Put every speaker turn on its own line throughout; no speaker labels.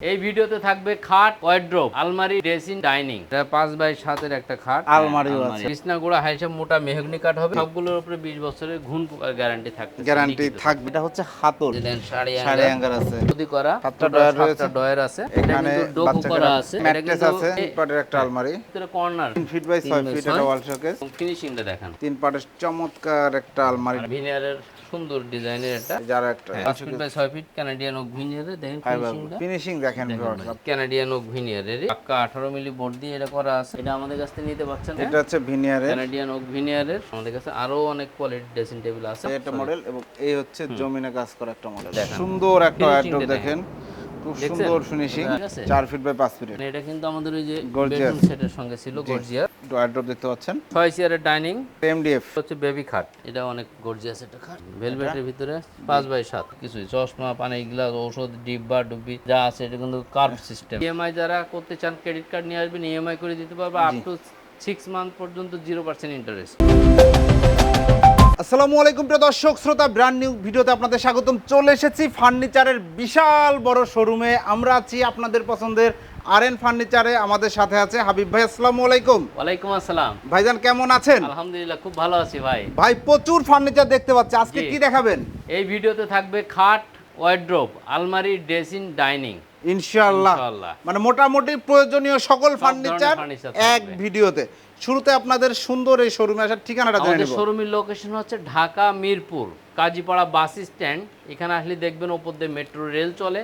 এই ভিডিওতে থাকবে খাট ওয়ার্ড্রোব আলমারি ড্রেসিং ডাইনিং এটা পাঁচ বাই সাতের একটা খাট। হ্যাঁ,
আছে।
বিছনা গোড়া হাইসা মোটা মেহগনি কাঠ হবে। সবগুলোর উপরে বিশ বছরের ঘুণ গ্যারান্টি থাকবে
গ্যারান্টি থাকবে। এটা হচ্ছে হাতল। সাড়ে অ্যাঙ্গার আছে।
যদি করা।
সাতটা ডয়ার রয়েছে।
ডয়ার আছে।
এখানে
ডোকো করা আছে।
ম্যাট্রেস আছে। তিন পাটের একটা আলমারি।
Corner.
Feet by feet wall showcase
ফিনিশিংটা দেখেন।
তিন পাটের চমৎকার একটা আলমারি।
ভিনিয়ারের সুন্দর ডিজাইনের এটা।
যার একটা।
পাঁচ ফিট বাই ছয় ফিট কানাডিয়ান ওক ভিনিয়ারে দেখেন ফিনিশিংটা
ফিনিশিং দেখেন।
কানাডিয়ান ওক ভিনিয়ারের পাক্কা আঠারো মিলি বোর্ড দিয়ে এটা করা আছে। এটা আমাদের কাছ থেকে নিতে পারছেন
এটা হচ্ছে ভিনিয়ারের
কানাডিয়ান ওক ভিনিয়ারের আমাদের কাছে আরও অনেক কোয়ালিটি ড্রেসিং টেবিল আছে।
এটা মডেল এবং এই হচ্ছে জমিনে কাজ করা একটা মডেল। সুন্দর একটা
Finishing
দেখেন। খুব সুন্দর ফিনিশিং
ঠিক আছে?
চার ফিট বাই পাঁচ ফিট
এটা কিন্তু আমাদের ওই যে। বেডরুম সেটের সঙ্গে ছিল গর্জিয়া
ওয়ার্ডরোব দেখতে পাচ্ছেন।
ছয় চেয়ারের ডাইনিং
এমডিএফ
হচ্ছে বেবি খাট। এটা অনেক গর্জিয়াস একটা খাট। ভেলভেটের ভিতরে পাঁচ বাই সাত। কিছুই চশমা পানি গ্লাস ঔষধ ডিব্বা ডুব্বি যা আছে এটা কিন্তু কার্ড সিস্টেম ইএমআই যারা করতে চান ক্রেডিট কার্ড নিয়ে আসবেন ইএমআই করে দিতে পারবে আপ টু সিক্স মান্থ পর্যন্ত জিরো পার্সেন্ট ইন্টারেস্ট
আসসালামু আলাইকুম প্রিয় দর্শক শ্রোতা ব্র্যান্ড নিউ ভিডিওতে আপনাদের স্বাগতম। চলে এসেছি ফার্নিচারের বিশাল বড় শোরুমে আমরা আছি আপনাদের পছন্দের আর এন ফার্নিচারে আমাদের সাথে আছে হাবিব ভাই আসসালামু আলাইকুম।
ওয়ালাইকুম আসসালাম।
ভাইজান কেমন আছেন?
আলহামদুলিল্লাহ খুব ভালো আছি ভাই।
ভাই প্রচুর ফার্নিচার দেখতে পাচ্ছি। আজকে কি দেখাবেন?
এই ভিডিওতে থাকবে খাট ওয়ার্ড্রোব আলমারি ড্রেসিং ডাইনিং।
ইনশাআল্লাহ। মানে মোটামুটি প্রয়োজনীয় সকল ফার্নিচার এক ভিডিওতে। শুরুতে আপনাদের সুন্দর এই শোরুমে আসার ঠিকানাটা জেনে
আমাদের
নেব
শোরুমের লোকেশন হচ্ছে ঢাকা মিরপুর কাজীপাড়া বাস স্ট্যান্ড। এখানে আসলে দেখবেন ওপর দিয়ে মেট্রো রেল চলে।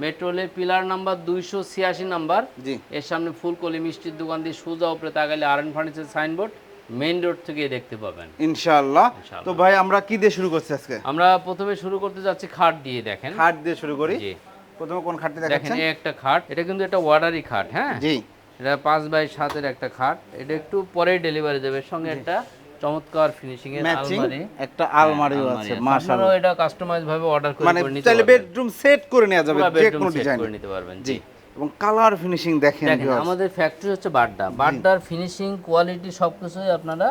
মেট্রো রেলের পিলার নাম্বার দুইশো ছিয়াশি নাম্বার।
জি।
এর সামনে ফুলকলি মিষ্টির দোকান দিয়ে সোজা উপরে তাকালে R N furniture signboard main road থেকে দেখতে পাবেন।
ইনশাআল্লাহ। তো ভাই আমরা কি দিয়ে শুরু করছি আজকে?
আমরা প্রথমে শুরু করতে যাচ্ছি খাট দিয়ে দেখেন।
খাট দিয়ে শুরু করি?
জি।
প্রথমে কোন খাটটি
দেখেন এই একটা খাট এটা কিন্তু একটা ওয়ার্ডারি খাট হ্যাঁ?
জি।
এটা পাঁচ বাই সাতের একটা খাট এটা একটু পরে ডেলিভারি দেবে সঙ্গে একটা চমৎকার ফিনিশিং এর আলমারি।
একটা আলমারিও আছে। মাশাআল্লাহ।
এটা কাস্টমাইজ ভাবে অর্ডার করে
মানে
নিতে পারবেন।
বেডরুম সেট করে নেওয়া যাবে যে কোনো ডিজাইন
করে নিতে পারবেন
জি। এবং কালার ফিনিশিং দেখেন
আমাদের ফ্যাক্টরি হচ্ছে বাড্ডা। বাড্ডার ফিনিশিং কোয়ালিটি সবকিছুই আপনারা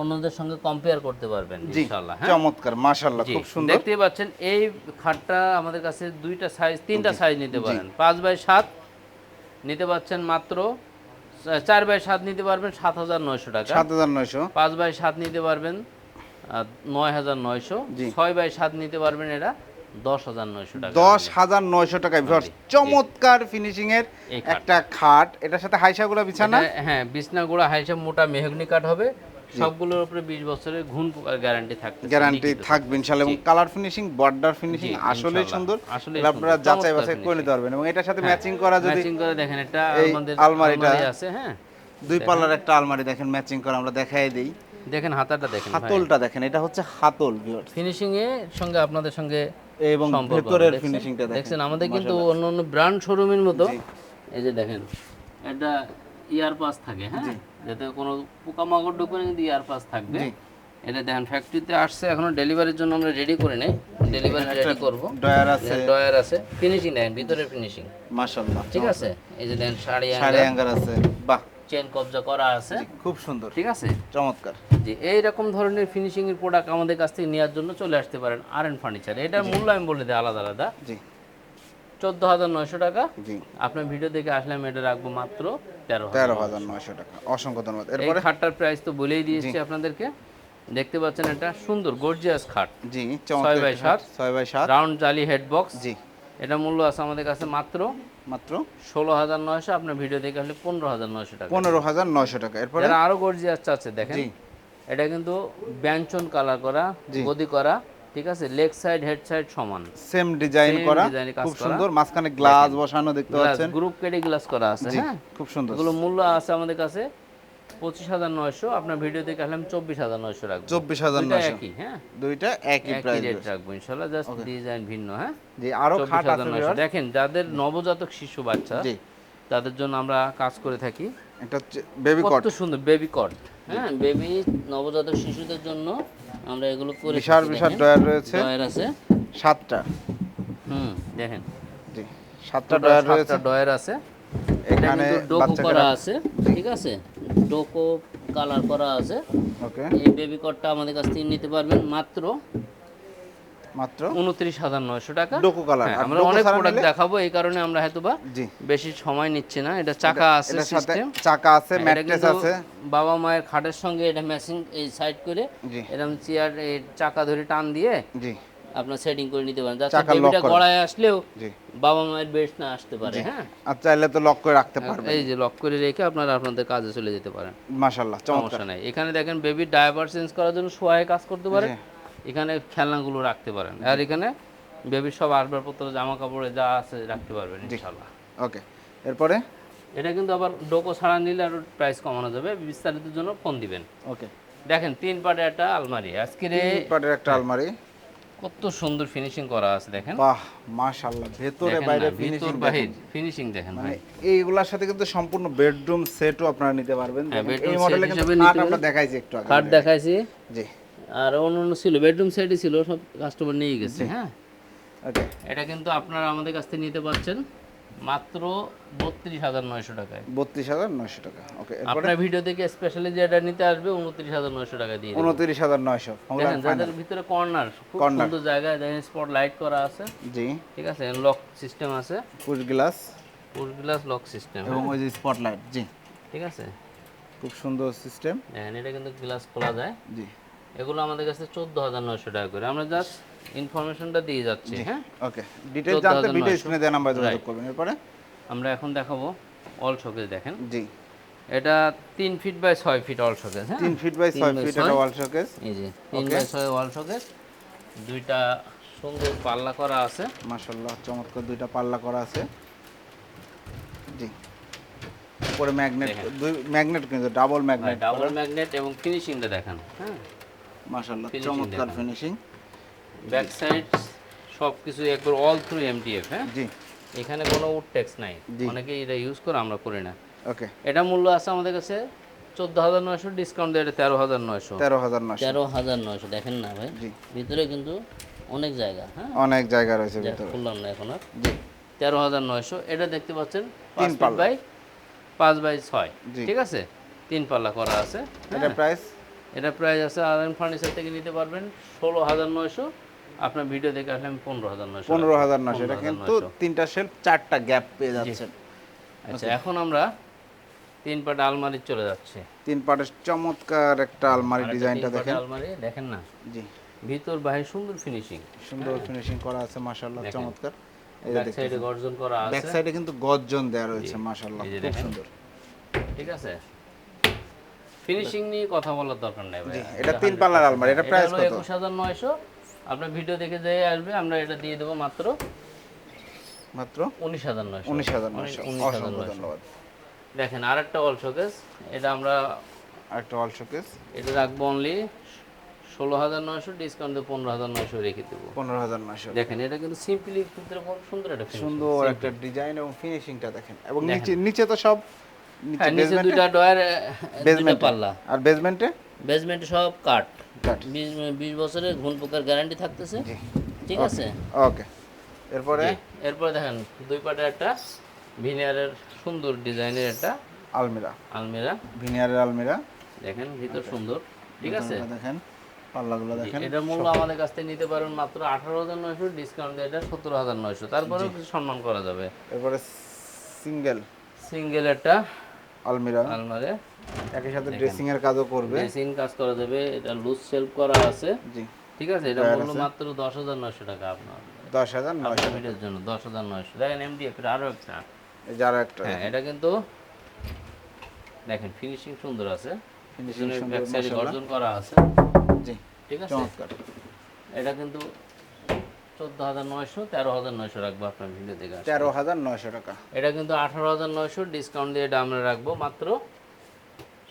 অন্যদের সঙ্গে কম্পেয়ার করতে পারবেন ইনশাআল্লাহ হ্যাঁ?
চমৎকার মাশাআল্লাহ খুব সুন্দর।
দেখতেই পাচ্ছেন এই খাটটা আমাদের কাছে দুইটা সাইজ তিনটা সাইজ নিতে পারেন। পাঁচ বাই সাত নিতে পাচ্ছেন মাত্র চার বাই সাত নিতে পারবেন সাত হাজার নয়শো টাকা।
সাত হাজার নয়শো।
পাঁচ বাই সাত নিতে পারবেন নয় হাজার নয়শো। ছয় বাই সাত নিতে পারবেন এটা দশ হাজার নয়শো টাকা।
দশ হাজার নয়শো টাকায় ভিউয়ার্স চমৎকার ফিনিশিং এর একটা খাট। এটার সাথে হাইসা গুলা
বিছানা হ্যাঁ বিছনা গুলা হাইসা মোটা মেহগনি কাঠ হবে। সবগুলোর উপরে বিশ বছরের ঘুণ গ্যারান্টি থাকবে
গ্যারান্টি থাকবে ইনশাআল্লাহ। এবং কালার ফিনিশিং বর্ডার ফিনিশিং
ইনশাআল্লাহ।
সুন্দর। আপনারা যাচাই বাছাই করে নিতে পারবেন। এবং এটার সাথে ম্যাচিং করা যদি
ম্যাচিং করে দেখেন এটা আমাদের
আলমারিটা-
আছে হ্যাঁ।
দুই পাল্লার একটা আলমারি দেখেন ম্যাচিং করা আমরা দেখাই দেই।
দেখেন হাতাটা দেখেন
হাতলটা দেখেন এটা হচ্ছে হাতল
ফিনিশিং এর সঙ্গে আপনাদের সঙ্গে
এবং ভেতরের ফিনিশিংটা দেখেন।
দেখছেন আমাদের কিন্তু অন্য অন্য ব্র্যান্ড শোরুমের মতো। এই যে দেখেন এটা ইয়ার পাস থাকে হ্যাঁ? যাতে কোনো পোকামাকড় ঢুকবে না কিন্তু ইয়ার পাস থাকবে। এটা দেখেন ফ্যাক্টরিতে আসছে এখনও ডেলিভারির জন্য আমরা রেডি করে নেই। ডেলিভারি রেডি করব।
ডয়ার আছে।
ডয়ার আছে। ফিনিশিং দেখেন ভিতরের ফিনিশিং
মাশাআল্লাহ।
ঠিক আছে? এই যে দেখেন শাড়ি
সাড়ে অ্যাঙ্গার আছে। বাহ।
চেন কবজা করা আছে।
খুব সুন্দর।
ঠিক আছে?
চমৎকার।
জি এই রকম ধরনের ফিনিশিং এর প্রোডাক্ট আমাদের কাছ থেকে নেওয়ার জন্য চলে আসতে পারেন। আর এন ফার্নিচার এটার মূল্য আমি বলে দিই আলাদা আলাদা।
জি।
চোদ্দ হাজার নয়শো টাকা।
জি।
আপনার ভিডিও দেখে আসলে আমি এটা রাখব মাত্র তেরো
তেরো হাজার নয়শো টাকা। অসংখ্য ধন্যবাদ। এরপরে
খাটটার প্রাইস তো বলেই দিয়েছি আপনাদেরকে। দেখতে পাচ্ছেন এটা সুন্দর গর্জিয়াস খাট।
জি
ছয় বাই সাত।
ছয় বাই সাত।
রাউন্ড জালি হেড বক্স
জি।
এটা মূল্য আছে আমাদের কাছে মাত্র
মাত্র?
ষোলো হাজার নয়শো আপনার ভিডিও দেখে আসলে পনেরো হাজার নয়শো টাকা।
পনেরো হাজার নয়শো টাকা। এরপরে
আরও গর্জিয়াস চাচ্ছে দেখেন। এটা কিন্তু ব্যঞ্চন কালার করা গদি করা। ঠিক আছে? লেগ সাইড হেড সাইড সমান।
সেম ডিজাইন করা খুব সুন্দর। মাঝখানে গ্লাস বসানো দেখতে পাচ্ছেন।
গ্রুপ কেটে গ্লাস করা আছে হ্যাঁ?
খুব সুন্দর।
এগুলো মূল্য আছে আমাদের কাছে পঁচিশ হাজার নয়শো। আপনার ভিডিও আসলাম চব্বিশ হাজার নয়শো রাখব।
চব্বিশ হাজার নয়শো।
একই হ্যাঁ?
দুইটা একই প্রাইস
রেট রাখব ইনশাল্লাহ জাস্ট ডিজাইন ভিন্ন হ্যাঁ?
জি
আরও
খাট আছে
দেখেন যাদের নবজাতক শিশু বাচ্চা
জি।
তাদের জন্য আমরা কাজ করে থাকি।
এটা হচ্ছে বেবি কট
কত সুন্দর বেবি কট হ্যাঁ? বেবি নবজাতক শিশুদের জন্য আমরা এগুলো করে
বিশাল বিশাল। ডয়ার রয়েছে।
ডয়ার আছে।
সাতটা।
হুম দেখেন।
জি সাতটা ডয়ার রয়েছে।
ডয়ার আছে।
এখানে
ডোকো করা আছে ঠিক আছে? ডোকো কালার করা আছে।
ওকে।
এই বেবি কটটা আমাদের কাছ থেকে নিতে পারবেন মাত্র
মাত্র
উনত্রিশ হাজার নয়শো টাকা।
ডোকো কালার।
হ্যাঁ, আমরা অনেক প্রোডাক্ট দেখাবো এই কারণে আমরা বেশি সময় নিচ্ছি না। এটা চাকা আছে সিস্টেম
চাকা আছে ম্যাট্রেস আছে।
বাবা মায়ের খাটের সঙ্গে এটা ম্যাচিং এই সাইড করে এরকম চেয়ার চাকা ধরে টান দিয়ে
জি।
আপনার সেটিং করে নিতে পারেন। যাতে বেবিটা গড়ায় আসলেও বাবা মায়ের বেশ না আসতে পারে হ্যাঁ।
আর চাইলে তো লক করে রাখতে পারবেন।
এই যে লক করে রেখে আপনারা আপনাদের কাজে চলে যেতে পারেন।
মাশাআল্লাহ চমৎকার।
সমস্যা নাই। এখানে দেখেন বেবির ডায়াপার চেঞ্জ করার জন্য সোয়ায় কাজ করতে পারেন
জি।
এখানে খেলনাগুলো রাখতে পারেন। আর এখানে বেবির সব আসবাবপত্র জামা কাপড়ে যা আছে রাখতে পারবেন ইনশাল্লাহ।
ওকে। এরপরে?
এটা কিন্তু আবার ডোকো ছাড়া নিলে আরও প্রাইস কমানো যাবে। বিস্তারিতের জন্য ফোন দিবেন।
ওকে।
দেখেন তিন পাটে একটা আলমারি। আজকের
পাটের একটা আলমারি।
কত সুন্দর ফিনিশিং করা আছে দেখেন।
বাহ মাশাআল্লাহ। ভেতরে বাইরে ফিনিশিং
বাহির ফিনিশিং দেখেন
মানে
ভাই।
এইগুলার সাথে কিন্তু সম্পূর্ণ বেডরুম সেটও আপনারা নিতে পারবেন।
হ্যাঁ,
এই মডেলে কিন্তু আমরা দেখাইছি একটু আগে।
খাট দেখাইছি।
জি।
আর অন্য অন্য ছিল বেডরুম সেটই ছিল সব কাস্টমার নিয়ে গেছে হ্যাঁ?
ওকে
এটা কিন্তু আপনারা আমাদের কাছ থেকে নিতে পারছেন মাত্র বত্রিশ হাজার নয়শো টাকায়।
বত্রিশ হাজার নয়শো টাকা। ওকে
আপনার ভিডিও থেকে স্পেশালি যেটা নিতে আসবে উনত্রিশ হাজার নয়শো টাকা দিয়ে।
উনত্রিশ হাজার নয়শো।
দেখেন যাদের ভিতরে কর্নার খুব। সুন্দর জায়গায় দেখেন স্পট লাইট করা আছে।
জি।
ঠিক আছে লক সিস্টেম আছে।
Push glass
push glass lock system
এবং ওই যে স্পট লাইট জি।
ঠিক আছে।
খুব সুন্দর সিস্টেম
দেখেন এটা কিন্তু গ্লাস খোলা যায়।
জি।
এগুলো আমাদের কাছে চোদ্দ হাজার নয়শো টাকা করে। আমরা জাস্ট ইনফরমেশনটা দিয়ে যাচ্ছি হ্যাঁ?
ওকে ডিটেইলস জানতে ভিডিও স্ক্রিনে দেওয়া নাম্বার যোগাযোগ করবেন। এরপরে?
আমরা এখন দেখাবো অল শোকেস দেখেন।
জি।
এটা তিন ফিট বাই ছয় ফিট অল শোকেস হ্যাঁ?
তিন ফিট বাই
তিন
ছয়। ফিট এটা ওয়াল শোকেস
এই যে তিন বাই ছয় ওয়াল শোকেস দুইটা সুন্দর পাল্লা করা আছে।
মাশাআল্লাহ চমৎকার দুইটা পাল্লা করা আছে। জি। উপরে ম্যাগনেট দুই ম্যাগনেট কিন্তু ডাবল ম্যাগনেট
ডাবল ম্যাগনেট এবং ফিনিশিংটা দেখেন হ্যাঁ?
মাশাআল্লাহ চমৎকার ফিনিশিং
ব্যাক সাইড সব কিছু একবার অল থ্রু এমটিএফ হ্যাঁ?
জি।
এখানে কোনো উড ট্যাক্স নাই। অনেকে এটা ইউজ করে আমরা করি না।
ওকে।
এটা মূল্য আছে আমাদের কাছে চোদ্দ হাজার নয়শো ডিসকাউন্ট দিয়ে তেরো হাজার নয়শো।
তেরো হাজার নয়শো।
তেরো হাজার নয়শো দেখেন না ভাই। ভিতরে কিন্তু অনেক জায়গা হ্যাঁ?
অনেক জায়গা রয়েছে ভিতরে।
খুললাম না এখন আর।
জি।
তেরো হাজার নয়শো এটা দেখতে পাচ্ছেন পাঁচ। বাই পাঁচ বাই ছয়। ঠিক আছে? তিন পাল্লা করা আছে
এটা
হ্যাঁ।
প্রাইস
এটা প্রাইস আছে এম ফার্নিচার থেকে নিতে পারবেন ষোলো হাজার নয়শো। আপনার ভিডিও দেখে আসলে আমি পনেরো হাজার নয়শো
পনেরো হাজার নয়শো এটা কিন্তু তিনটা শেলফ চারটা গ্যাপ পেয়ে যাচ্ছেন।
আচ্ছা এখন আমরা তিন পাট আলমারি চলে যাচ্ছি।
তিন পাটের চমৎকার একটা আলমারি ডিজাইনটা দেখেন।
আলমারি দেখেন না?
জি।
ভিতর বাহির সুন্দর ফিনিশিং
সুন্দর ফিনিশিং করা আছে মাশাআল্লাহ। চমৎকার। এই যে
সাইডে গর্জন করা
ব্যাক সাইডে কিন্তু গর্জন দেওয়া রয়েছে। মাশাআল্লাহ খুব সুন্দর।
ঠিক আছে? ফিনিশিং নিয়ে কথা বলার দরকার নেই ভাই
এটা তিন পাল্লার আলমারি, এটা price কত?
একুশ হাজার নয়শো। আপনার ভিডিও দেখে যেয়ে আসবে আমরা এটা দিয়ে দেবো মাত্র
মাত্র
উনিশ হাজার নয়শো।
উনিশ হাজার নয়শো।
উনিশ হাজার
অসংখ্য
নয়শো।
ধন্যবাদ।
দেখেন আরেকটা অল শোকেস এটা আমরা
আরেকটা ওয়াল শোকেস
এটা রাখব অনলি ষোলো হাজার নয়শো ডিসকাউন্ট দিয়ে পনেরো হাজার নয়শো রেখে দেবো।
পনেরো হাজার নয়শো।
দেখেন এটা কিন্তু সিম্পলি ভিতরে খুব সুন্দর একটা
সুন্দর একটা ডিজাইন এবং ফিনিশিংটা দেখেন। এবং নিচে নিচে তো সব নিচে
হ্যাঁ দুইটা ডয়ার পাল্লা।
আর বেসমেন্টে
বেসমেন্টে সব কাঠ। বিশ বছরের ঘুণ পোকার গ্যারান্টি থাকতেছে ঠিক আছে?
ওকে এরপরে?
এরপরে দেখেন দুই পাটে একটা ভিনিয়ারের সুন্দর ডিজাইনের একটা
আলমিরা।
আলমিরা।
ভিনিয়ারের আলমিরা।
দেখেন ভিতর সুন্দর। ঠিক আছে?
এটা দেখেন পাল্লাগুলো দেখেন
এটার মূল্য আমাদের কাছ থেকে নিতে পারেন মাত্র আঠারো হাজার নয়শো ডিসকাউন্ট দিয়ে এটা সতেরো হাজার নয়শো। তারপরেও কিছু সম্মান করা যাবে।
এরপরে সিঙ্গেল
সিঙ্গেল একটা
আলমিরা।
আলমারে।
একই সাথে ড্রেসিং এর কাজও করবে।
মেশিন কাজ করা যাবে এটা লুজ সেলফ করা আছে।
জি।
ঠিক আছে? এটা মূল্য মাত্র দশ হাজার নয়শো টাকা আপনার।
দশ হাজার নয়শো।
আপনার জন্য দশ হাজার নয়শো। দেখেন এমডি একটা আরও একটা।
এই যে আরও একটা।
হ্যাঁ এটা কিন্তু দেখেন ফিনিশিং সুন্দর আছে।
ফিনিশিং সুন্দর
গর্জন করা আছে।
জি
ঠিক আছে?
চমৎকার।
এটা কিন্তু চোদ্দ হাজার নয়শো তেরো হাজার নয়শো রাখব আপনার ভিডিও দেখে
তেরো হাজার নয়শো টাকা।
এটা কিন্তু আঠারো হাজার নয়শো ডিসকাউন্ট দিয়ে এটা আমরা রাখব মাত্র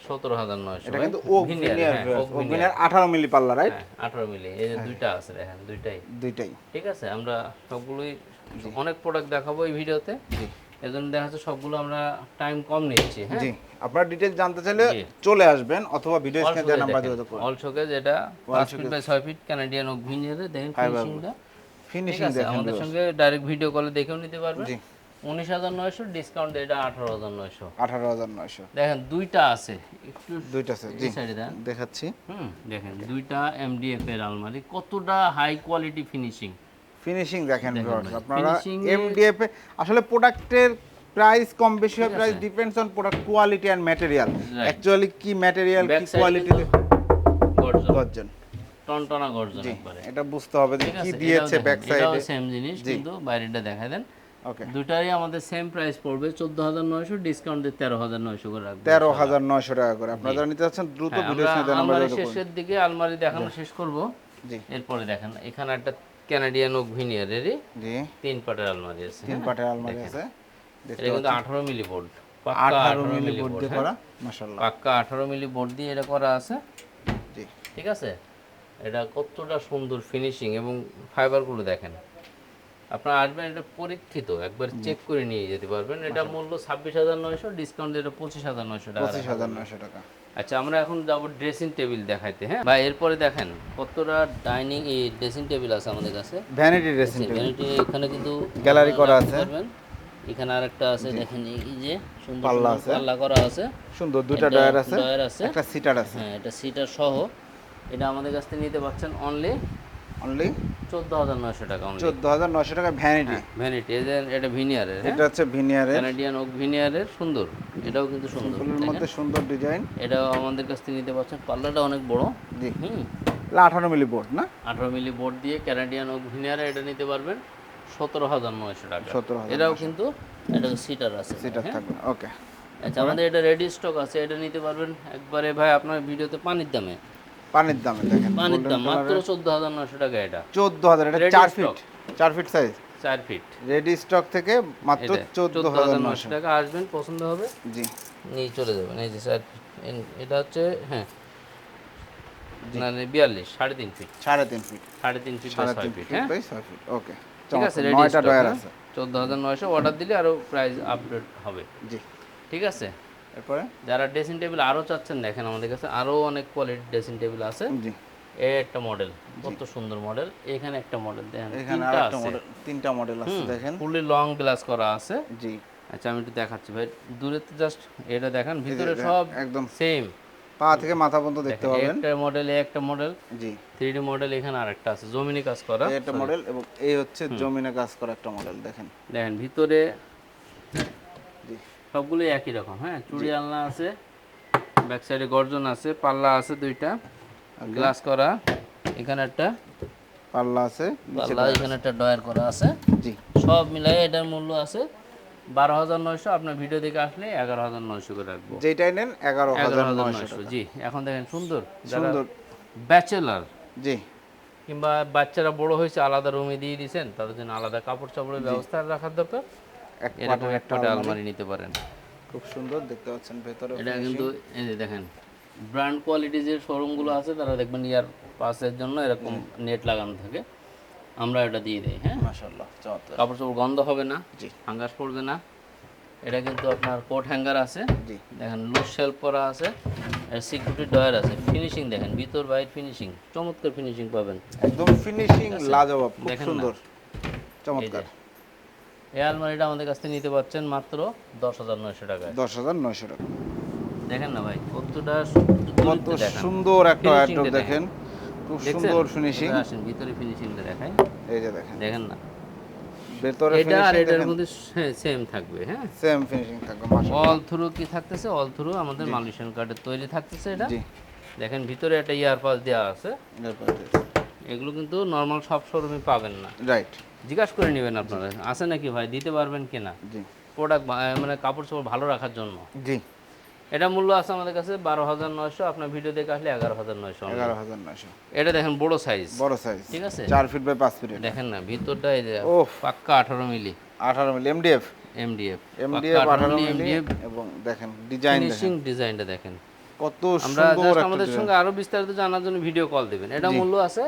সতেরো হাজার নয়শো।
এটা কিন্তু ওক
ভিনিয়ার
ভিনিয়ার
হ্যাঁ ওক
ওক
ভিনিয়ার
ভিনিয়ার আঠারো মিলি পাল্লা রাইট
হ্যাঁ আঠারো মিলি এই যে দুইটা আছে দেখেন দুইটাই।
দুইটাই।
ঠিক আছে আমরা সবগুলোই অনেক প্রোডাক্ট দেখাবো এই ভিডিওতে। এজন্য দেখা যাচ্ছে সবগুলো আমরা টাইম কম নিচ্ছি হ্যাঁ?
জি আপনারা ডিটেইলস জানতে চাইলে চলে আসবেন অথবা ভিডিও স্ক্রিনে দেওয়া নাম্বার যোগাযোগ করুন।
অল শোকেজ এটা পাঁচ ফিট বাই ছয় ফিট কানাডিয়ান ভিনিয়ারে দেখেন ফিনিশিংটা ঠিক
ফিনিশিং দেখেন
আমাদের সঙ্গে ডাইরেক্ট ভিডিও কলে দেখেও নিতে পারবেন।
জি।
উনিশ হাজার নয়শো ডিসকাউন্ট এটা আঠারো হাজার নয়শো।
আঠারো হাজার নয়শো।
দেখেন দুইটা আছে। একটু
দুইটা আছে জি। দেখাচ্ছি।
হুম দেখেন দুইটা এমডিএফ এর আলমারি। কতটা হাই কোয়ালিটি ফিনিশিং
ফিনিশিং দেখেন আপনারা এমডিএফ আসলে প্রোডাক্টের প্রাইস কম বেশি হয় price. Depends on product quality and material. Actually কি ম্যাটেরিয়াল কি কোয়ালিটি
গর্জন। টনটনা গর্জন একবারে।
এটা বুঝতে হবে যে কি দিয়েছে ব্যাক সাইডে
সেম জিনিস কিন্তু বাইরেটা দেখা দেন।
ওকে।
দুটারই আমাদের সেম প্রাইস পড়বে চোদ্দ হাজার নয়শো ডিসকাউন্ট দিয়ে তেরো হাজার নয়শো করে রাখব
তেরো হাজার নয়শো টাকা করে। আপনারা যারা নিতে চাচ্ছেন দ্রুত
হ্যাঁ,
ভিডিও স্ক্রিনে দেওয়া
শেষের দিকে আলমারি দেখানো শেষ করব।
জি।
এরপরে দেখেন এখানে একটা ক্যানাডিয়ান ওক ভিনিয়ারেরই
জি।
তিন পাটের আলমারি আছে
তিন
হ্যাঁ?
পাটের আলমারি আছে।
এটা কিন্তু আঠারো মিলি বোর্ড
আঠারো মিলি বোর্ড দিয়ে করা মাশাল্লাহ
পাক্কা আঠারো মিলি বোর্ড দিয়ে এটা করা আছে।
জি।
ঠিক আছে? এটা কতটা সুন্দর ফিনিশিং এবং ফাইবারগুলো দেখেন। আপনারা আসবেন এটা পরীক্ষিত একবার চেক করে নিয়ে যেতে পারবেন। এটা মূল্য ছাব্বিশ হাজার নয়শো ডিসকাউন্ট এটা পঁচিশ হাজার নয়শো টাকা
পঁচিশ হাজার নয়শো টাকা।
আচ্ছা আমরা এখন যাব ড্রেসিং টেবিল দেখাইতে হ্যাঁ? বা এরপরে দেখেন কতটা ডাইনিং এই ড্রেসিং টেবিল আছে আমাদের কাছে।
ভ্যানিটি ড্রেসিং টেবিল
ভ্যানিটি এখানে কিন্তু
গ্যালারি করা আছে।
এখানে আরেকটা আছে দেখেন এই যে সুন্দর
পাল্লা আছে।
পাল্লা করা আছে।
সুন্দর
একটা
ডয়ার আছে
ডয়ার আছে।
একটা সিটার আছে।
হ্যাঁ এটা সিটার সহ। এটা আমাদের কাছ থেকে নিতে পারছেন অনলি
অনলি
চোদ্দ হাজার নয়শো টাকা অনলি
চোদ্দ হাজার নয়শো টাকা ভ্যানিটি
ভ্যানিটি এটা ভিনিয়ারের হ্যাঁ?
এটা হচ্ছে ভিনিয়ারের
ক্যানাডিয়ান ওক ভিনিয়ারের সুন্দর। এটাও কিন্তু সুন্দর।
ফুলের মধ্যে সুন্দর ডিজাইন
এটাও আমাদের কাছ থেকে নিতে পারছেন পাল্লাটা অনেক বড়। হুম।
আঠারো মিলি বোর্ড না?
আঠারো মিলি বোর্ড দিয়ে ক্যানাডিয়ান ওক ভিনিয়ারে এটা নিতে পারবেন। সতেরো হাজার নয়শো টাকা।
17,900
এটাও কিন্তু এটা সিটার আছে।
সিটার
হ্যাঁ?
থাকবে। ওকে
আচ্ছা আমাদের এটা রেডি স্টক আছে। এটা নিতে পারবেন একবারে। ভাই আপনার ভিডিওতে পানির দামে।
পানির দামে দেখেন
পানির দাম মাত্র চোদ্দ হাজার নয়শো টাকা এটা।
চোদ্দ হাজার এটা
Ready
চার
stock।
ফিট চার ফিট সাইজ
চার ফিট
রেডি স্টক থেকে মাত্র
এটা
চোদ্দ
চোদ্দ
হাজার
হাজার
নয়শো
নয়শো টাকা আসবেন পছন্দ হবে?
জি।
নিয়ে চলে যাবেন এই যে স্যার এটা হচ্ছে হ্যাঁ। না বিয়াল্লিশ সাড়ে তিন ফিট
সাড়ে তিন ফিট
সাড়ে তিন ফিট
সাড়ে তিন
ফিট হ্যাঁ?
বাই ছয় ফিট ওকে
ঠিক আছে রেডি চোদ্দ হাজার নয়শো অর্ডার দিলে আরও প্রাইস আপডেট হবে।
জি।
ঠিক আছে?
এরপরে?
যারা ড্রেসিং টেবিল আরও চাচ্ছেন দেখেন আমাদের কাছে আরও অনেক কোয়ালিটির ড্রেসিং টেবিল আছে।
জি।
এই একটা মডেল কত সুন্দর মডেল এখানে একটা মডেল দেখেন
এখানে
তিনটা আছে।
মডেল তিনটা মডেল আছে দেখেন।
ফুলি লং গ্লাস করা আছে।
জি।
আচ্ছা আমি একটু দেখাচ্ছি ভাই দূরে তো জাস্ট এটা দেখেন ভিতরে সব
একদম
সেম
পা থেকে মাথা পর্যন্ত দেখতে পাবেন।
একটা মডেল একটা মডেল
জি।
থ্রি ডি মডেল এখানে আরেকটা আছে জমিনি কাজ করা।
একটা মডেল এবং এই হচ্ছে জমিনে কাজ করা একটা মডেল দেখেন।
দেখেন ভিতরে
জি
সবগুলো একই রকম হ্যাঁ? চুড়ি আলনা আছে ব্যাক সাইডে গর্জন আছে পাল্লা আছে দুইটা গ্লাস করা এখানে একটা
পাল্লা আছে
পাল্লা এখানে একটা ডয়ার করা আছে।
জি।
সব মিলাই এটার মূল্য আছে বারো হাজার নয়শো আপনার ভিডিও দেখে আসলে এগারো হাজার নয়শো করে রাখব।
যেটাই নেন এগারো হাজার নয়শো
জি। এখন দেখেন সুন্দর।
সুন্দর।
ব্যাচেলার
জি।
কিংবা বাচ্চারা বড় হয়েছে আলাদা রুমে দিয়ে দিয়েছেন তাদের জন্য আলাদা কাপড় চাপড়ের ব্যবস্থা রাখার দরকার। এরকম একটা আলমারি নিতে পারেন।
খুব সুন্দর দেখতে পাচ্ছেন ভেতরে
এটা কিন্তু এই যে দেখেন ব্র্যান্ড কোয়ালিটি যে শোরুমগুলো আছে তারা দেখবেন ইয়ার পাসের জন্য এরকম নেট লাগানো থাকে। আমরা এটা দিয়ে দিই হ্যাঁ?
মাশাআল্লাহ চমৎকার।
কাপড় চোপড় গন্ধ হবে না
জি।
হাঙ্গাস পড়বে না। এটা কিন্তু আপনার কোট হ্যাঙ্গার আছে।
জি।
দেখেন লুজ শেল্প করা আছে সিকিউরিটি ডয়ার আছে। ফিনিশিং দেখেন ভিতর বাইর ফিনিশিং চমৎকার ফিনিশিং পাবেন।
একদম ফিনিশিং লাজবাব খুব সুন্দর চমৎকার।
এই আলমারিটা আমাদের কাছ থেকে নিতে পারছেন মাত্র দশ হাজার নয়শো টাকায়।
দশ হাজার নয়শো টাকা।
দেখেন না ভাই কতটা
কত সুন্দর একটা অ্যাড্রপ দেখেন। খুব সুন্দর ফিনিশিং
আসেন ভিতরে ফিনিশিংটা দেখাই।
এই যে দেখেন।
দেখেন না।
ভেতরে
এটা আর এটার মধ্যে সেম থাকবে হ্যাঁ?
সেম ফিনিশিং থাকবে
অল থ্রু কি থাকতেছে? অল থ্রু আমাদের মালয়েশিয়ান কার্ডের তৈরি থাকতেছে এটা। দেখেন ভিতরে একটা ইয়ার পাস দেওয়া আছে। এগুলো কিন্তু নর্মাল সব শোরুমে পাবেন না।
রাইট
জিজ্ঞাসা করে নেবেন আপনারা। আছে নাকি ভাই? দিতে পারবেন কিনা
জি।
প্রোডাক্ট মানে কাপড় চোপড় ভালো রাখার জন্য।
জি।
এটা মূল্য আছে আমাদের কাছে বারো হাজার নয়শো আপনার ভিডিও দেখে আসলে এগারো হাজার নয়শো
এগারো হাজার নয়শো।
এটা দেখেন বড় সাইজ
বড় সাইজ
ঠিক আছে?
চার ফিট বাই পাঁচ ফিট
দেখেন না ভিতরটা এই যে
ওফ।
পাক্কা আঠারো মিলি।
আঠারো মিলি এমডিএফ
এমডিএফ
এমডিএফ আঠারো মিলি এবং দেখেন ডিজাইন
ফিনিশিং ডিজাইনটা দেখেন।
কত সুন্দর
আমাদের সঙ্গে আরও বিস্তারিত জানার জন্য ভিডিও কল দিবেন। এটা মূল্য আছে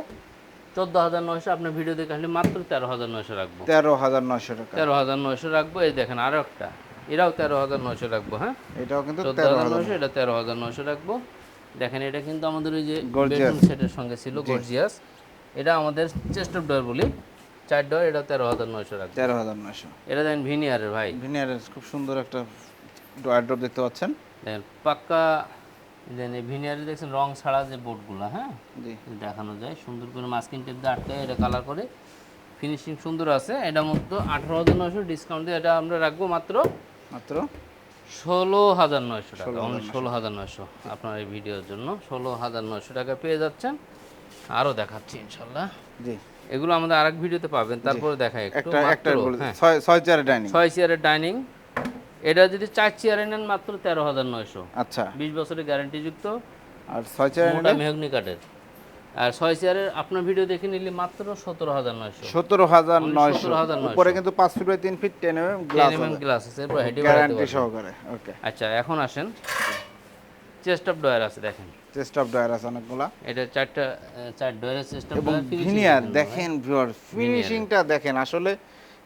চোদ্দ হাজার নয়শো আপনার ভিডিও দেখে আসলে মাত্র তেরো হাজার নয়শো রাখব।
তেরো হাজার নয়শো টাকা।
তেরো হাজার নয়শো রাখব এই দেখেন আরও একটা। এটাও তেরো হাজার নয়শো রাখব হ্যাঁ?
এটাও কিন্তু
চোদ্দ হাজার নয়শো এটা তেরো হাজার নয়শো। রাখব। দেখেন এটা কিন্তু আমাদের ওই যে। বেডরুম সেটের সঙ্গে ছিল গর্জিয়াস এটা আমাদের চেস্ট অফ ডোর বলি। চার ডোর এটা তেরো হাজার নয়শো রাখব।
তেরো হাজার নয়শো।
এটা দেখেন ভিনিয়ারের ভাই।
ভিনিয়ারের খুব সুন্দর একটা ড্রয়ার ড্রপ দেখতে পাচ্ছেন?
দেখেন পাক্কা দেন এই ভিনিয়ারে দেখছেন রং ছাড়া যে বোর্ডগুলো হ্যাঁ? দেখানো যায়। সুন্দর করে মাস্কিন টেপ দিয়ে আটকে এটা কালার করে। ফিনিশিং সুন্দর আছে। এটার মধ্যে আঠারো হাজার নয়শো ডিসকাউন্ট দিয়ে এটা আমরা রাখব মাত্র
মাত্র?
ষোলো হাজার নয়শো টাকা। ষোলো হাজার নয়শো। আপনার এই ভিডিওর জন্য। ষোলো হাজার নয়শো টাকা পেয়ে যাচ্ছেন। আরও দেখাচ্ছি ইনশাল্লাহ।
জি।
এগুলো আমাদের আরেক ভিডিওতে পাবেন। তারপরে দেখাই একটু
একটা
হ্যাঁ।
ছয় চেয়ারের ডাইনিং
ছয় চেয়ারের ডাইনিং এটা যদি চার চেয়ারে নেন মাত্র তেরো হাজার নয়শো।
আচ্ছা।
বিশ বছরের গ্যারান্টিযুক্ত।
আর ছয় চেয়ারের
মোটা মেহগনি কাঠের। আর ছয় চেয়ারের আপনার ভিডিও দেখে নিলে মাত্র সতেরো হাজার নয়শো।
সতেরো হাজার নয়শো।
17,900
উপরে কিন্তু পাঁচ ফিট বাই তিন feet ten M M
ten
glass
M M glass আছে।
গ্যারান্টি সহকারে ওকে
আচ্ছা এখন আসেন। চেস্ট অফ ডয়ার আছে দেখেন।
চেস্ট অফ ড্রয়ার আছে অনেকগুলা।
এটা চারটা চার ডয়ারের চেস্ট অফ ডয়ার
ভিনিয়ার দেখেন ভিউয়ার ফিনিশিংটা দেখেন আসলে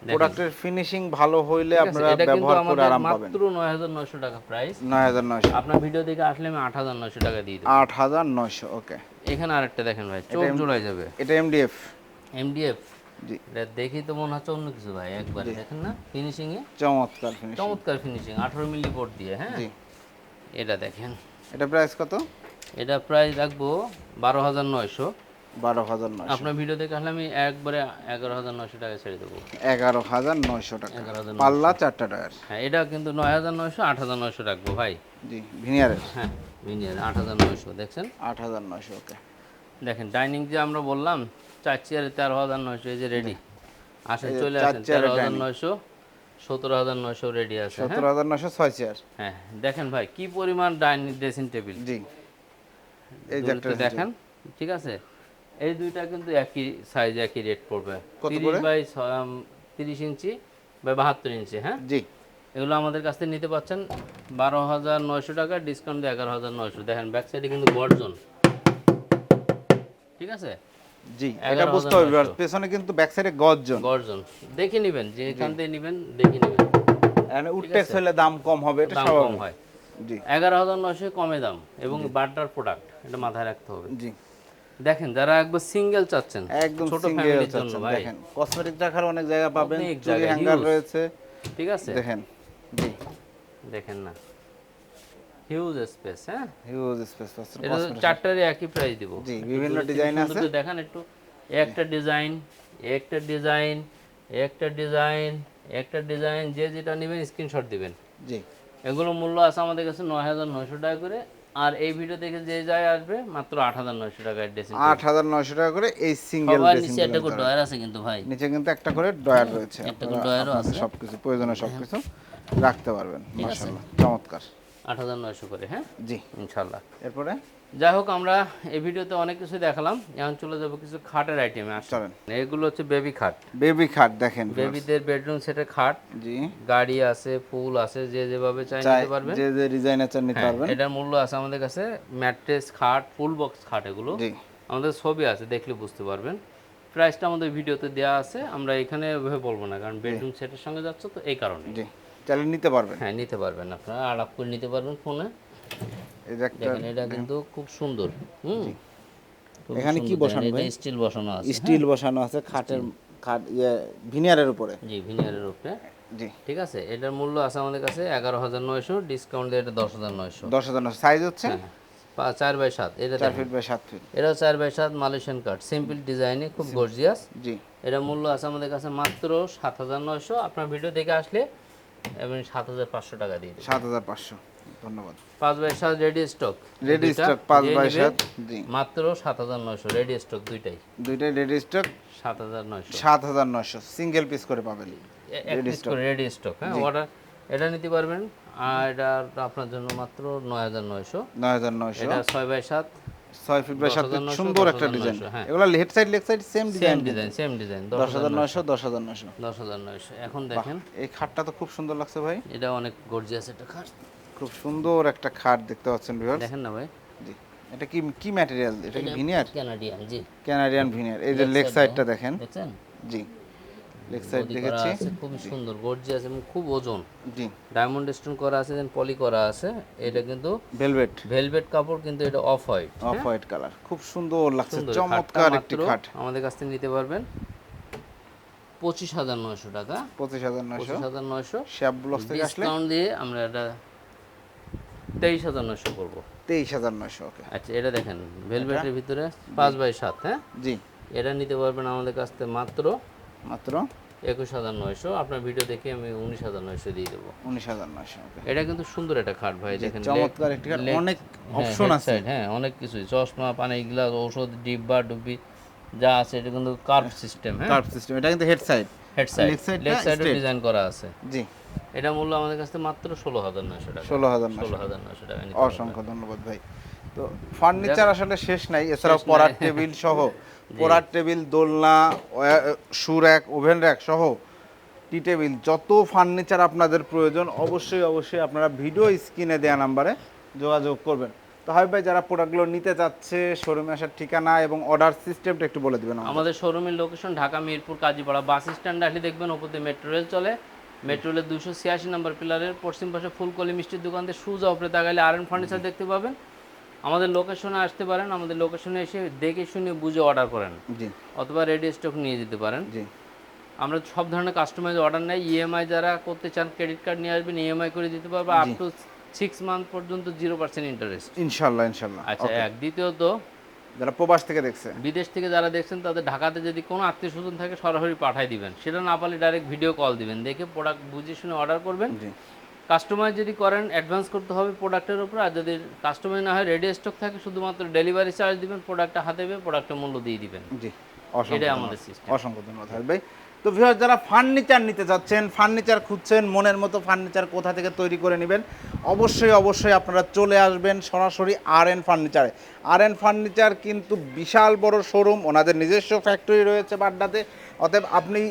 প্রোডাক্টের ফিনিশিং ভালো হইলে আপনারা ব্যবহার করে আরাম পাবেন।
মাত্র নয় হাজার নয়শো টাকা প্রাইস
নয় হাজার নয়শো।
আপনার ভিডিও দেখে আসলে আমি আট হাজার নয়শো টাকা দিয়ে দেবো।
আট হাজার নয়শো ওকে
এখানে আরেকটা দেখেন ভাই চোখ জোড়াই যাবে।
এটা এমডিএফ
এমডিএফ
জি।
এটা দেখি তো মনে হচ্ছে অন্য কিছু ভাই একবার দেখেন না ফিনিশিং এ?
চমৎকার ফিনিশিং
চমৎকার ফিনিশিং আঠারো মিলি বোর্ড দিয়ে হ্যাঁ?
জি।
এটা দেখেন।
এটা প্রাইস কত?
এটা প্রাইস রাখব বারো হাজার নয়শো।
বারো হাজার নয়শো।
আপনার ভিডিও দেখে আসলে আমি একবারে এগারো হাজার নয়শো টাকা ছেড়ে দেবো।
এগারো হাজার নয়শো টাকা। পাল্লা চারটা টায়ার।
হ্যাঁ এটা কিন্তু নয় হাজার নয়শো আট হাজার নয়শো রাখব ভাই।
জি ভিনিয়ারের
হ্যাঁ মিনিয়ার আট হাজার নয়শো দেখছেন?
আট হাজার নয়শো ওকে।
দেখেন ডাইনিং যে আমরা বললাম চার চেয়ারে তেরো হাজার নয়শো এই যে রেডি
যে
চলে আসেন তেরো হাজার নয়শো সতেরো হাজার নয়শো রেডি আছে হ্যাঁ?
সতেরো হাজার নয়শো ছয় চেয়ার।
হ্যাঁ দেখেন ভাই কি পরিমাণ ডাইনিং ড্রেসিং টেবিল
জি। এই
দেখেন ঠিক আছে? এই দুইটা কিন্তু একই সাইজ একই রেট পড়বে। তিরিশ? বাই তিরিশ ইঞ্চি বা বাহাত্তর ইঞ্চি হ্যাঁ?
জি।
এগুলো আমাদের কাছ থেকে নিতে পাচ্ছেন বারো হাজার নয়শো টাকা ডিসকাউন্ট দিয়ে এগারো হাজার নয়শো। দেখেন ব্যাক সাইডে কিন্তু গর্জন। ঠিক আছে?
জি এটা বুঝতে হবে। পেছনে কিন্তু ব্যাক সাইডে গর্জন।
গর্জন। দেখে নেবেন যে এখান থেকে নেবেন দেখে নেবেন।
উডটেক্স হলে দাম কম হবে এটা
দাম কম
স্বাভাবিক।
হয়।
জি।
এগারো হাজার নয়শো কমে দাম এবং বাটার প্রোডাক্ট এটা মাথায় রাখতে হবে।
জি।
দেখেন যারা একবার সিঙ্গেল চাচ্ছেন
একদম
ছোট ফ্যামিলির জন্য ভাই।
দেখেন কসমেটিক রাখার অনেক জায়গা পাবেন চুরি হ্যাঙ্গার রয়েছে।
ঠিক আছে?
দেখেন জি।
দেখেন না। হিউজ স্পেস হ্যাঁ?
হিউজ স্পেস
এটা চারটারই একই প্রাইস দিব।
জি, বিভিন্ন ডিজাইন আছে।
দেখান একটু। একটা ডিজাইন একটা ডিজাইন একটা ডিজাইন একটা ডিজাইন যে যেটা নেবেন স্ক্রিনশট দিবেন।
জি।
এগুলো মূল্য আছে আমাদের কাছে নয় হাজার নয়শো টাকা করে। আর এই ভিডিও দেখে যে যায় আসবে মাত্র আট হাজার নয়শো টাকায় ড্রেসিং
আট হাজার নয়শো টাকা করে এই সিঙ্গেল ড্রেসিং
নিচে একটা করে ডয়ার আছে কিন্তু ভাই।
নিচে কিন্তু একটা করে ডয়ার রয়েছে।
একটা করে ডয়ারও আছে।
সবকিছু প্রয়োজনীয় সবকিছু রাখতে পারবেন মাশাআল্লাহ চমৎকার।
আট হাজার নয়শো করে হ্যাঁ?
জি।
ইনশাআল্লাহ।
এরপরে?
যাই হোক আমরা এই ভিডিওতে অনেক কিছু দেখালাম। এখন চলে যাব কিছু খাটের আইটেমে আসলে
চলেন।
এগুলো হচ্ছে বেবি খাট।
বেবি খাট দেখেন
বেবিদের বেডরুম সেটের খাট।
জি।
গাড়ি আছে ফুল আছে যে যেভাবে চাই
চাই
নিতে পারবেন
যে যে ডিজাইনের চান নিতে
হ্যাঁ,
পারবেন।
এটার মূল্য আছে আমাদের কাছে ম্যাট্রেস খাট ফুল বক্স খাট এগুলো।
জি।
আমাদের ছবি আছে দেখলে বুঝতে পারবেন। প্রাইসটা আমাদের ভিডিওতে দেওয়া আছে। আমরা এখানে ওইভাবে বলব না কারণ বেডরুম সেটের সঙ্গে যাচ্ছে তো এই কারণে।
জি। চাইলে নিতে পারবেন।
হ্যাঁ নিতে পারবেন আপনারা। আলাপ করে নিতে পারবেন ফোনে দেখেন এটা কিন্তু খুব সুন্দর হুম?
এখানে কি বসানো
দেখেন, স্টিল বসানো আছে
স্টিল বসানো আছে খাটের খাট ইয়ে ভিনিয়ারের উপরে।
জি ভিনিয়ারের উপরে।
জি।
ঠিক আছে এটার মূল্য আছে আমাদের কাছে এগারো হাজার নয়শো ডিসকাউন্ট দিয়ে এটা দশ হাজার নয়শো।
দশ হাজার সাইজ হচ্ছে?
চার বাই সাত এটা
চার ফিট বাই সাত ফিট।
এটা চার বাই সাত মালয়েশিয়ান কাঠ সিম্পল ডিজাইনে খুব গর্জিয়াস
জি।
এটা মূল্য আছে আমাদের কাছে মাত্র সাত হাজার নয়শো। আপনার ভিডিও দেখে আসলে এবং সাত হাজার পাঁচশো টাকা দিয়ে
সাত হাজার পাঁচশো। ধন্যবাদ।
By ready stock.
Ready stock বাই জি।
মাত্র রেডি স্টক দুইটাই।
দুইটাই রেডি স্টক।
সাত হাজার নয়শো।
সাত হাজার নয়শো সিঙ্গেল পিস করে পাবেন।
Ready stock. হ্যাঁ অর্ডার এটা নিতে পারবেন। আর এটা আপনার জন্য মাত্র নয় হাজার নয়শো।
নয় হাজার নয়শো।
এটা ছয় বাই সাত
ছয় ফিট বাই ফিট সুন্দর একটা ডিজাইন।
হ্যাঁ।
এগুলো left side left side same design
design same design
দশ হাজার নয়শো। দশ হাজার নয়শো
দশ হাজার নয়শো। এখন দেখেন।
এই খাটটা তো খুব সুন্দর লাগছে ভাই।
এটা অনেক গর্জিয়াস একটা খাট।
খুব সুন্দর একটা খাট দেখতে পাচ্ছেন ভিউয়ার্স
দেখেন না ভাই।
জি। এটা কি কি ম্যাটেরিয়াল এটা কি ভিনিয়ার
ক্যানাডিয়ান জি।
ক্যানাডিয়ান ভিনিয়ার এই যে লেগ সাইডটা দেখেন।
দেখছেন?
জি। লেগ সাইড দেখেছি।
আছে খুবই সুন্দর গর্জিয়াস এবং খুব ওজন।
জি।
ডায়মন্ড স্টোন করা আছে দেন পলি করা আছে। এটা কিন্তু
ভেলভেট
ভেলভেট কাপড় কিন্তু এটা off white
off white colour খুব সুন্দর লাগছে চমৎকার একটি খাট।
আমাদের কাছ থেকে নিতে পারবেন। পঁচিশ হাজার নয়শো টাকা।
পঁচিশ হাজার নয়শো।
পঁচিশ হাজার নয়শো।
শ্যাপ ব্লকস থেকে আসলে?
ডিসকাউন্ট দিয়ে আমরা এটা তেইশ হাজার নয়শো করব।
তেইশ হাজার নয়শো ওকে
আচ্ছা এটা দেখেন ভেলভেটের ভিতরে পাঁচ বাই সাত হ্যাঁ?
জি।
এটা নিতে পারবেন আমাদের কাছ থেকে মাত্র
মাত্র?
একুশ হাজার নয়শো। আপনার ভিডিও দেখে আমি উনিশ হাজার নয়শো দিয়ে দেবো।
উনিশ হাজার নয়শো
এটা কিন্তু সুন্দর একটা খাট ভাই দেখেন
চমৎকার একটি খাট, অনেক
হ্যাঁ,
আছে।
হ্যাঁ অনেক কিছুই চশমা পানি গ্লাস ঔষধ ডিব্বা ডুব্বি যা আছে এটা কিন্তু কার্ভ সিস্টেম হ্যাঁ?
কার্ভ সিস্টেম এটা কিন্তু head side
head side leg সাইডে ডিজাইন করা আছে।
জি।
এটা মূল্য আমাদের কাছে মাত্র ষোলো হাজার নয়শো টাকা।
ষোলো হাজার
ষোলো হাজার নয়শো টাকা
অসংখ্য ধন্যবাদ ভাই। তো ফার্নিচার আসলে শেষ নাই এছাড়াও পড়ার টেবিল সহ পড়ার টেবিল দোলনা শু র্যাক ওভেন র্যাক সহ টি টেবিল যত ফার্নিচার আপনাদের প্রয়োজন অবশ্যই অবশ্যই আপনারা ভিডিও স্ক্রিনে দেওয়া নাম্বারে যোগাযোগ করবেন। তো হয় ভাই যারা প্রোডাক্টগুলো নিতে চাচ্ছে শোরুমে আসার ঠিকানা এবং অর্ডার সিস্টেমটা একটু বলে দিবেন আমাদের।
আমাদের শোরুমের location Dhaka Mirpur Kazipara bus stand আসলে দেখবেন ওপর দিয়ে মেট্রো রেল চলে। মেট্রো রেলের দুশো ছিয়াশি নম্বর পিলারের পশ্চিম পাশে ফুলকলি মিষ্টির দোকান থেকে সুজা উপরে তাকালে আর এন ফার্নিচার দেখতে পাবেন। আমাদের লোকেশনে আসতে পারেন আমাদের লোকেশনে এসে দেখে শুনে বুঝে অর্ডার করেন।
জি।
অথবা রেডি স্টক নিয়ে যেতে পারেন।
জি।
আমরা সব ধরনের কাস্টমাইজ অর্ডার নেই ইএমআই যারা করতে চান ক্রেডিট কার্ড নিয়ে আসবেন ইএমআই করে দিতে পারব আপ টু সিক্স মান্থ পর্যন্ত জিরো পার্সেন্ট ইন্টারেস্ট
ইনশাল্লাহ ইনশাল্লাহ।
আচ্ছা এক দ্বিতীয়ত
যারা প্রবাস থেকে দেখছে।
বিদেশ থেকে যারা দেখছেন তাদের ঢাকাতে যদি কোনো আত্মীয় স্বজন থাকে সরাসরি পাঠাই দিবেন। সেটা না পারলে ডাইরেক্ট ভিডিও কল দিবেন। দেখে প্রোডাক্ট বুঝে শুনে অর্ডার করবেন।
জি।
কাস্টমাইজ যদি করেন অ্যাডভান্স করতে হবে প্রোডাক্টের উপর। আর যদি কাস্টমাইজ না হয় রেডি স্টক থাকে শুধুমাত্র ডেলিভারি চার্জ দিবেন প্রোডাক্টটা হাতে পেয়ে প্রোডাক্টের মূল্য দিয়ে দিবেন।
জি
এটাই। আমাদের সিস্টেম
অসংখ্য ধন্যবাদ ভাই। তো ভিউয়ার যারা ফার্নিচার নিতে যাচ্ছেন ফার্নিচার খুঁজছেন, মনের মতো ফার্নিচার কোথা থেকে তৈরি করে নেবেন, অবশ্যই অবশ্যই আপনারা চলে আসবেন সরাসরি আর এন ফার্নিচারে আর এন ফার্নিচার কিন্তু বিশাল বড় শোরুম ওনাদের নিজস্ব ফ্যাক্টরি রয়েছে বাড্ডাতে, অতএব আপনি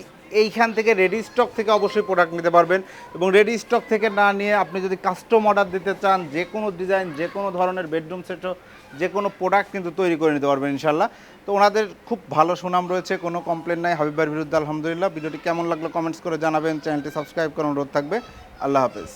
এইখান থেকে রেডি স্টক থেকে অবশ্যই প্রোডাক্ট নিতে পারবেন এবং রেডি স্টক থেকে না নিয়ে আপনি যদি কাস্টম অর্ডার দিতে চান যে কোনো ডিজাইন যে কোনো ধরনের বেডরুম সেটও যে কোনো প্রোডাক্ট কিন্তু তৈরি করে নিতে পারবেন ইনশাল্লাহ তো ওনাদের খুব ভালো সুনাম রয়েছে, কোনো কমপ্লেন নাই। হাবিবার বিরুদ্ধে আলহামদুলিল্লাহ। ভিডিওটি কেমন লাগল কমেন্টস করে জানাবেন। চ্যানেলটি সাবস্ক্রাইব করার অনুরোধ থাকবে। আল্লাহ হাফেজ।